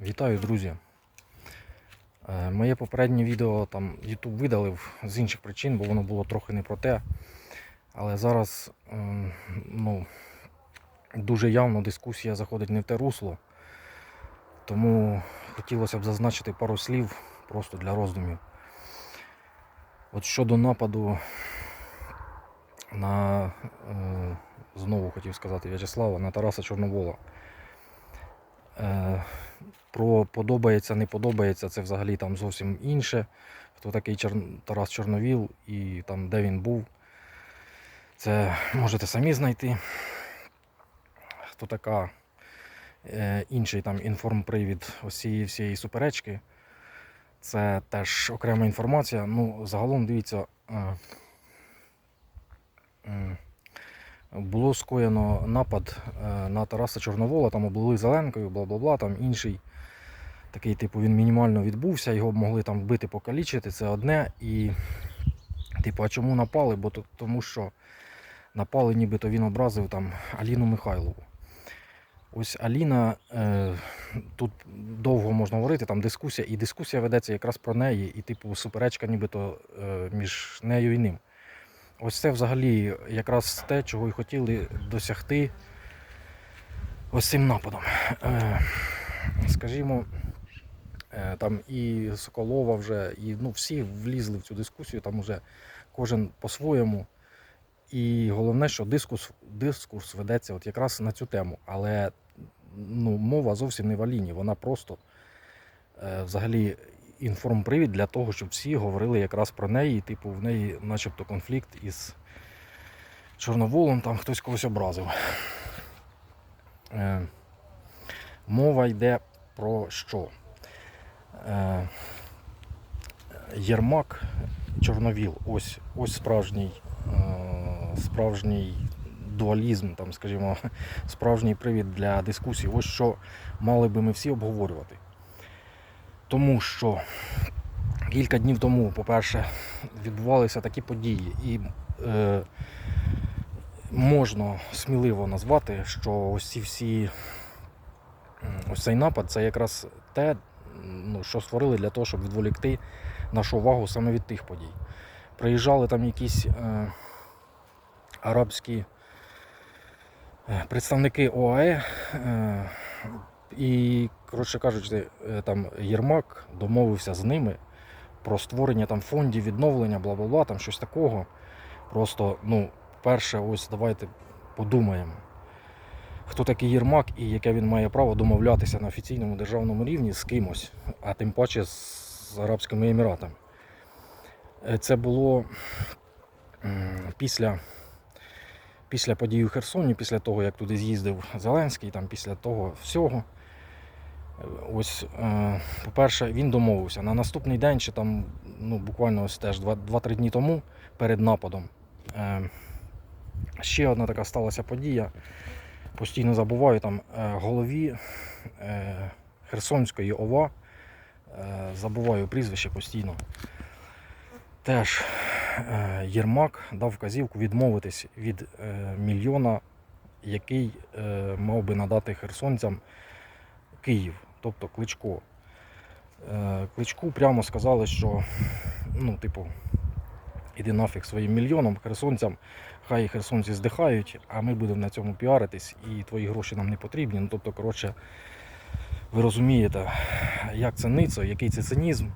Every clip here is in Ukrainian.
Вітаю, друзі. Е, Моє попереднє відео там YouTube видалив з інших причин, бо воно було трохи не про те. Але зараз ем, ну, дуже явно дискусія заходить не в те русло. Тому хотілося б зазначити пару слів просто для роздумів. От щодо нападу на, е, знову хотів сказати В'ячеслава, на Тараса Чорновола. Е, про подобається, не подобається, це взагалі там зовсім інше. Хто такий Чор- Тарас Чорновіл і там де він був. Це можете самі знайти. Хто така е, інший там інформпривід ось цієї всієї суперечки. Це теж окрема інформація. Ну, загалом дивіться. Е, м, було скоєно напад е, на Тараса Чорновола, там облили зеленкою, бла-бла-бла, там інший. Такий, типу, він мінімально відбувся, його могли там вбити, покалічити, це одне. І, типу, а чому напали? Бо то- тому що напали, нібито він образив там Аліну Михайлову. Ось Аліна, е, тут довго можна говорити, там дискусія, і дискусія ведеться якраз про неї, і, типу, суперечка нібито е, між нею і ним. Ось це взагалі якраз те, чого і хотіли досягти ось цим нападом. Е, скажімо, е, там і Соколова вже, і ну, всі влізли в цю дискусію, там вже кожен по-своєму. І головне, що дискус, дискурс ведеться от якраз на цю тему. Але ну, мова зовсім не в Аліні, вона просто е, взагалі інформпривід для того, щоб всі говорили якраз про неї. Типу, в неї начебто конфлікт із Чорноволом, там хтось когось образив. Е, мова йде про що? Е, Єрмак Чорновіл, ось, ось справжній, е, справжній дуалізм, там, скажімо, справжній привід для дискусії. Ось що мали би ми всі обговорювати. Тому що кілька днів тому, по-перше, відбувалися такі події, і е, можна сміливо назвати, що ось ці всі ось цей напад це якраз те, ну, що створили для того, щоб відволікти нашу увагу саме від тих подій. Приїжджали там якісь е, арабські е, представники ОАЕ, е, і, коротше кажучи, е, там Єрмак домовився з ними про створення там фондів відновлення, бла бла бла, там щось такого. Просто, ну, перше, ось давайте подумаємо, хто такий Єрмак і яке він має право домовлятися на офіційному державному рівні з кимось, а тим паче з Арабськими Еміратами. Е, Це було після, після подій у Херсоні, після того, як туди з'їздив Зеленський, там, після того всього. Ось, е, по-перше, він домовився. На наступний день, чи там, ну, буквально ось теж 2-3 дні тому перед нападом. Е, ще одна така сталася подія. Постійно забуваю там е, голові Херсонської ОВА. Забуваю прізвище постійно. Теж Єрмак дав вказівку відмовитись від мільйона, який мав би надати херсонцям Київ, тобто Кличко. Е, Кличку прямо сказали, що ну, типу, іди нафіг своїм мільйоном херсонцям, хай херсонці здихають, а ми будемо на цьому піаритись, і твої гроші нам не потрібні. Ну, тобто, коротше, ви розумієте, як це ницо, який це цинізм,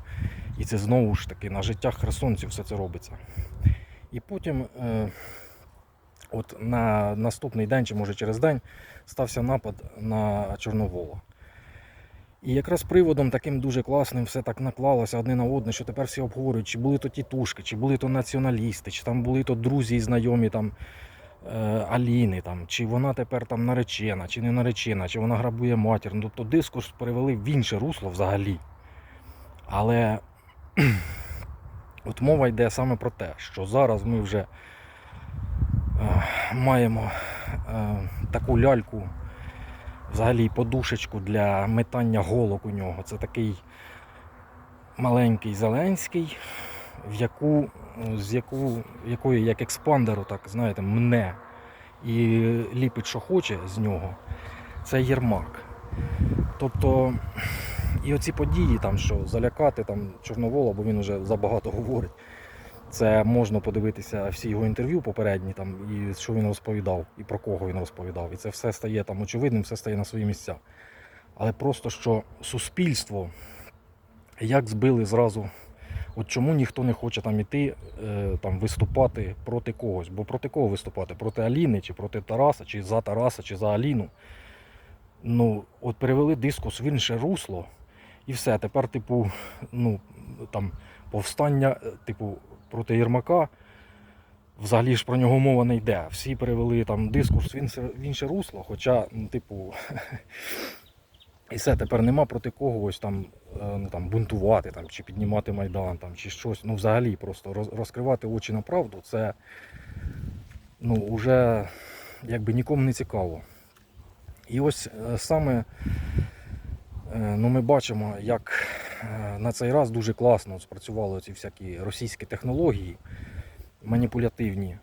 і це знову ж таки на життях херсонців все це робиться. І потім, е, от на наступний день, чи може через день, стався напад на Чорновола. І якраз приводом таким дуже класним все так наклалося одне на одне, що тепер всі обговорюють, чи були то тітушки, чи були то націоналісти, чи там були то друзі і знайомі там е, Аліни, там, чи вона тепер там наречена, чи не наречена, чи вона грабує матір. Ну, тобто дискурс перевели в інше русло взагалі. Але от мова йде саме про те, що зараз ми вже е, маємо е, таку ляльку взагалі подушечку для метання голок у нього. Це такий маленький Зеленський, в яку, з яку, якої як експандеру, так знаєте, мне і ліпить, що хоче з нього. Це Єрмак. Тобто І оці події, там, що залякати там, Чорновола, бо він вже забагато говорить. Це можна подивитися всі його інтерв'ю попередні, там, і що він розповідав, і про кого він розповідав. І це все стає там очевидним, все стає на свої місця. Але просто що суспільство, як збили зразу, от чому ніхто не хоче там іти, е, там, виступати проти когось. Бо проти кого виступати? Проти Аліни, чи проти Тараса, чи за Тараса, чи за Аліну. Ну, от перевели дискус в інше русло, і все. Тепер, типу, ну, там, повстання, е, типу, проти Єрмака. Взагалі ж про нього мова не йде. Всі перевели там дискурс в інше, в інше русло, хоча, ну, типу, і все, тепер нема проти кого ось там, е, ну, там бунтувати там, чи піднімати Майдан, там, чи щось. Ну, взагалі, просто розкривати очі на правду, це ну, вже якби нікому не цікаво. І ось е, саме е, ну, ми бачимо, як на цей раз дуже класно спрацювали ці всякі російські технології маніпулятивні.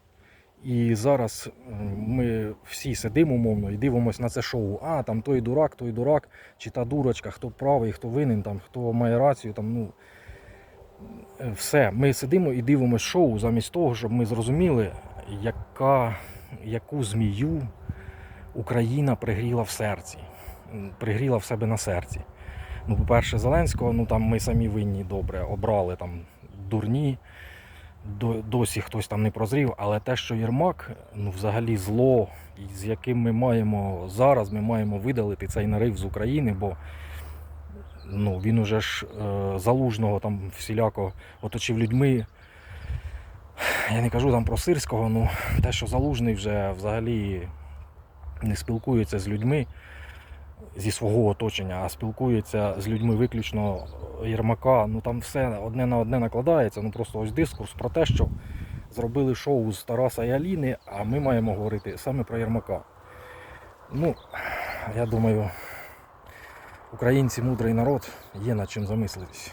І зараз е, ми всі сидимо умовно і дивимося на це шоу. А, там той дурак, той дурак, чи та дурочка, хто правий, хто винен, там, хто має рацію. Там, ну, е, все. Ми сидимо і дивимося шоу замість того, щоб ми зрозуміли, яка, яку змію Україна пригріла в серці, пригріла в себе на серці. Ну, по-перше, Зеленського, ну там ми самі винні добре обрали там дурні, досі хтось там не прозрів, але те, що Єрмак, ну взагалі зло, з яким ми маємо зараз, ми маємо видалити цей нарив з України, бо ну, він уже ж е, залужного там всіляко оточив людьми. Я не кажу там про сирського, ну те, що залужний вже взагалі не спілкується з людьми зі свого оточення, а спілкується з людьми виключно Єрмака. Ну там все одне на одне накладається. Ну просто ось дискурс про те, що зробили шоу з Тараса і Аліни, а ми маємо говорити саме про Єрмака. Ну, я думаю, українці мудрий народ, є над чим замислитись.